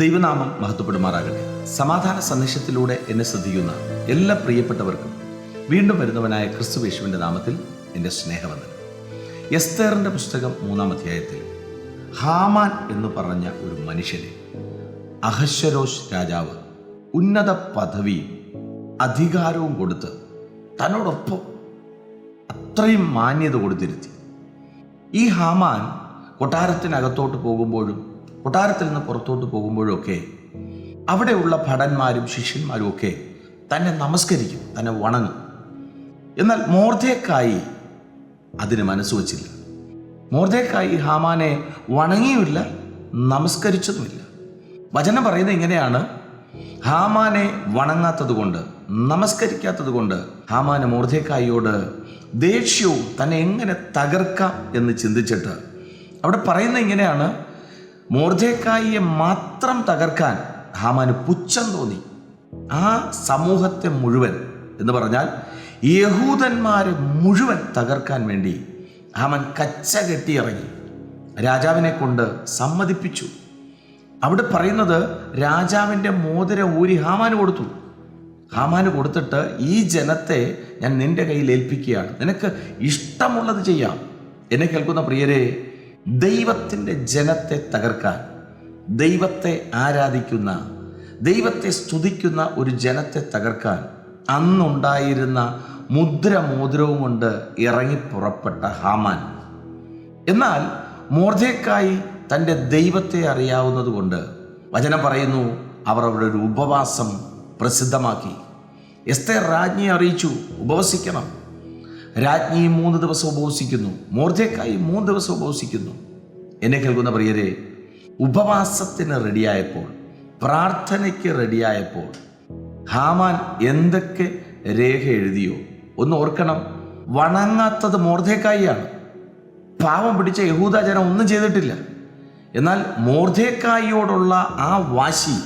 ദൈവനാമം മഹത്വപ്പെടുമാറാകട്ടെ. സമാധാന സന്ദേശത്തിലൂടെ എന്നെ ശ്രദ്ധിക്കുന്ന എല്ലാ പ്രിയപ്പെട്ടവർക്കും വീണ്ടും വരുന്നവനായ ക്രിസ്തു യേശുവിന്റെ നാമത്തിൽ എന്റെ സ്നേഹവന്ദനം. എസ്തേറിന്റെ പുസ്തകം മൂന്നാം അധ്യായത്തിൽ ഹാമാൻ എന്ന് പറഞ്ഞ ഒരു മനുഷ്യനെ അഹശ്വരോഷ് രാജാവ് ഉന്നത പദവിയും അധികാരവും കൊടുത്ത് തന്നോടൊപ്പം അത്രയും മാന്യത കൊടുത്തിരുത്തി. ഈ ഹാമാൻ കൊട്ടാരത്തിനകത്തോട്ട് പോകുമ്പോഴും കൊട്ടാരത്തിൽ നിന്ന് പുറത്തോട്ട് പോകുമ്പോഴൊക്കെ അവിടെയുള്ള ഭടന്മാരും ശിഷ്യന്മാരും ഒക്കെ തന്നെ നമസ്കരിക്കും തന്നെ വണങ്ങും. എന്നാൽ മോർദ്ധേക്കായി അതിന് മനസ്സ് വച്ചില്ല. മോർദ്ധേക്കായി ഹാമാനെ വണങ്ങിയുമില്ല നമസ്കരിച്ചതുമില്ല. വചനം പറയുന്നത് ഇങ്ങനെയാണ്. ഹാമാനെ വണങ്ങാത്തത് കൊണ്ട് നമസ്കരിക്കാത്തത് കൊണ്ട് ഹാമാന് മോർദ്ധേക്കായിയോട് ദേഷ്യവും തന്നെ എങ്ങനെ തകർക്കാം എന്ന് ചിന്തിച്ചിട്ട് അവിടെ പറയുന്നത് ഇങ്ങനെയാണ്. മോർദ്ധേക്കായിയെ മാത്രം തകർക്കാൻ ഹാമാന് പുച്ഛം തോന്നി. ആ സമൂഹത്തെ മുഴുവൻ എന്ന് പറഞ്ഞാൽ യഹൂദന്മാരെ മുഴുവൻ തകർക്കാൻ വേണ്ടി ഹാമൻ കച്ച കെട്ടിയിറങ്ങി രാജാവിനെ കൊണ്ട് സമ്മതിപ്പിച്ചു. അവിടെ പറയുന്നത് രാജാവിന്റെ മോതിര ഊരി ഹാമാന് കൊടുത്തു. ഹാമാന് കൊടുത്തിട്ട് ഈ ജനത്തെ ഞാൻ നിന്റെ കയ്യിൽ ഏൽപ്പിക്കുകയാണ്. നിനക്ക് ഇഷ്ടമുള്ളത് ചെയ്യാം. എന്നെ കേൾക്കുന്ന പ്രിയരെ ദൈവത്തിന്റെ ജനത്തെ തകർക്കാൻ ദൈവത്തെ ആരാധിക്കുന്ന ദൈവത്തെ സ്തുതിക്കുന്ന ഒരു ജനത്തെ തകർക്കാൻ അന്നുണ്ടായിരുന്ന മുദ്ര മോതിരവും കൊണ്ട് ഇറങ്ങി പുറപ്പെട്ട ഹാമാൻ. എന്നാൽ മോർദ്ധേക്കായി തന്റെ ദൈവത്തെ അറിയാവുന്നതുകൊണ്ട് വചനം പറയുന്നു അവർ അവിടെ ഒരു ഉപവാസം പ്രസിദ്ധമാക്കി. എസ്തേ രാജ്ഞി അറിയിച്ചു ഉപവസിക്കണം. രാജ്ഞി മൂന്ന് ദിവസം ഉപവസിക്കുന്നു. മോർജക്കായി മൂന്ന് ദിവസം ഉപവസിക്കുന്നു. എന്നെ കേൾക്കുന്ന പ്രിയരെ ഉപവാസത്തിന് റെഡിയായപ്പോൾ പ്രാർത്ഥനയ്ക്ക് റെഡിയായപ്പോൾ ഹാമാൻ എന്തൊക്കെ രേഖ എഴുതിയോ ഒന്ന് ഓർക്കണം. വണങ്ങാത്തത് മോർധേക്കായിയാണ് പാവം പിടിച്ച യഹൂദ ഒന്നും ചെയ്തിട്ടില്ല. എന്നാൽ മോർധേക്കായിയോടുള്ള ആ വാശി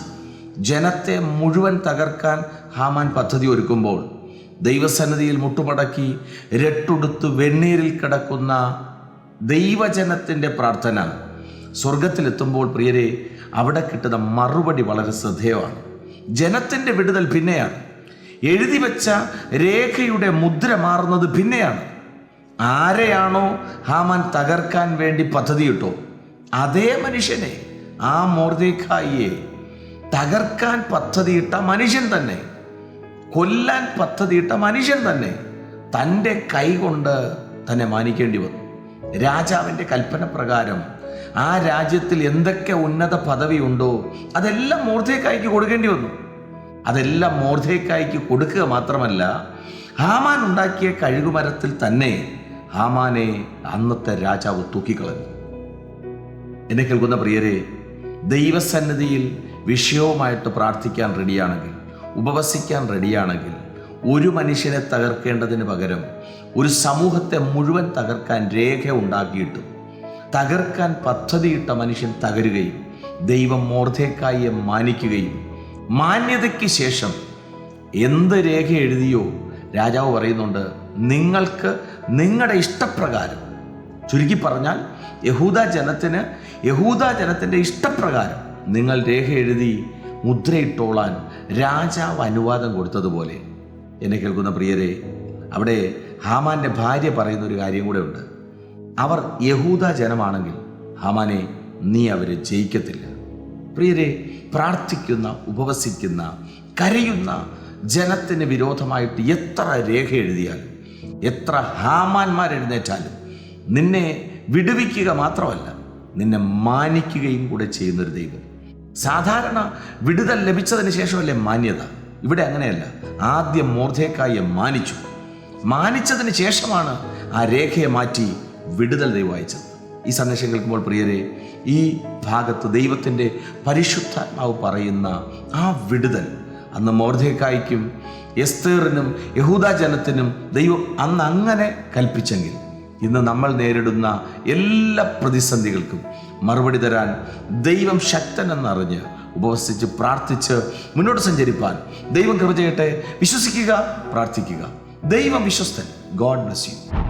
ജനത്തെ മുഴുവൻ തകർക്കാൻ ഹാമാൻ പദ്ധതി ഒരുക്കുമ്പോൾ ദൈവസന്നിധിയിൽ മുട്ടുമടക്കി രട്ടുടുത്ത് വെണ്ണീരിൽ കിടക്കുന്ന ദൈവജനത്തിന്റെ പ്രാർത്ഥന സ്വർഗത്തിലെത്തുമ്പോൾ പ്രിയരെ അവിടെ കിട്ടുന്ന മറുപടി വളരെ ശ്രദ്ധേയമാണ്. ജനത്തിന്റെ വിടുതൽ പിന്നെയാണ് എഴുതി വെച്ച രേഖയുടെ മുദ്ര മാറുന്നത് പിന്നെയാണ് ആരെയാണോ ഹാമാൻ തകർക്കാൻ വേണ്ടി പദ്ധതിയിട്ടോ അതേ മനുഷ്യനെ ആ മോർദേഖായിയെ തകർക്കാൻ പദ്ധതിയിട്ട മനുഷ്യൻ തന്നെ. കൊല്ലാൻ പദ്ധതിയിട്ട മനുഷ്യൻ തന്നെ തന്റെ കൈകൊണ്ട് തന്നെ മാനിക്കേണ്ടി വന്നു. രാജാവിന്റെ കൽപ്പന പ്രകാരം ആ രാജ്യത്തിൽ എന്തൊക്കെ ഉന്നത പദവി ഉണ്ടോ അതെല്ലാം മോർദ്ധേക്കായ്ക്ക് കൊടുക്കേണ്ടി വന്നു. അതെല്ലാം മോർദ്ധേക്കായ്ക്ക് കൊടുക്കുക മാത്രമല്ല ഹാമാൻ ഉണ്ടാക്കിയ കഴുകുമരത്തിൽ തന്നെ ഹാമാനെ അന്നത്തെ രാജാവ് തൂക്കിക്കളഞ്ഞു. എന്നെ കേൾക്കുന്ന പ്രിയരെ ദൈവസന്നിധിയിൽ വിഷയവുമായിട്ട് പ്രാർത്ഥിക്കാൻ റെഡിയാണെങ്കിൽ ഉപവസിക്കാൻ റെഡിയാണെങ്കിൽ ഒരു മനുഷ്യനെ തകർക്കേണ്ടതിന് പകരം ഒരു സമൂഹത്തെ മുഴുവൻ തകർക്കാൻ രേഖ ഉണ്ടാക്കിയിട്ടും തകർക്കാൻ പദ്ധതിയിട്ട മനുഷ്യൻ തകരുകയും ദൈവം മോർദ്ധേക്കായെ മാനിക്കുകയും മാന്യതയ്ക്ക് ശേഷം എന്ത് രേഖ എഴുതിയോ രാജാവ് പറയുന്നുണ്ട് നിങ്ങൾക്ക് നിങ്ങളുടെ ഇഷ്ടപ്രകാരം. ചുരുക്കി പറഞ്ഞാൽ യഹൂദ ജനത്തിന് യഹൂദ ജനത്തിന്റെ ഇഷ്ടപ്രകാരം നിങ്ങൾ രേഖ എഴുതി മുദ്രയിട്ടോളാൻ രാജാവ് അനുവാദം കൊടുത്തതുപോലെ. എന്നെ കേൾക്കുന്ന പ്രിയരെ അവിടെ ഹാമാന്റെ ഭാര്യ പറയുന്ന ഒരു കാര്യം കൂടെ ഉണ്ട്. അവർ യഹൂദ ജനമാണെങ്കിൽ ഹാമാനെ നീ അവരെ ജയിക്കത്തില്ല. പ്രിയരെ പ്രാർത്ഥിക്കുന്ന ഉപവസിക്കുന്ന കരയുന്ന ജനത്തിന് വിരോധമായിട്ട് എത്ര രേഖ എഴുതിയാലും എത്ര ഹാമാന്മാർ എഴുന്നേറ്റാലും നിന്നെ വിടുവിക്കുക മാത്രമല്ല നിന്നെ മാനിക്കുകയും കൂടെ ചെയ്യുന്നൊരു ദൈവം. സാധാരണ വിടുതൽ ലഭിച്ചതിന് ശേഷമല്ലേ മാന്യത? ഇവിടെ അങ്ങനെയല്ല. ആദ്യം മോർദ്ധേക്കായെ മാനിച്ചു. മാനിച്ചതിന് ശേഷമാണ് ആ രേഖയെ മാറ്റി വിടുതൽ ദൈവം അയച്ചത്. ഈ സന്ദേശം കേൾക്കുമ്പോൾ പ്രിയരെ ഈ ഭാഗത്ത് ദൈവത്തിന്റെ പരിശുദ്ധാത്മാവ് പറയുന്ന ആ വിടുതൽ അന്ന് മോർദ്ധേക്കായ്ക്കും എസ്തേറിനും യഹൂദ ജനത്തിനും ദൈവം അന്ന് അങ്ങനെ കൽപ്പിച്ചെങ്കിൽ ഇന്ന് നമ്മൾ നേരിടുന്ന എല്ലാ പ്രതിസന്ധികൾക്കും മറുപടി തരാൻ ദൈവം ശക്തനെന്നറിഞ്ഞ് ഉപവസിച്ച് പ്രാർത്ഥിച്ച് മുന്നോട്ട് സഞ്ചരിപ്പാൻ ദൈവം കൃപ ചെയ്യട്ടെ. വിശ്വസിക്കുക പ്രാർത്ഥിക്കുക. ദൈവം വിശ്വസ്തൻ. God bless you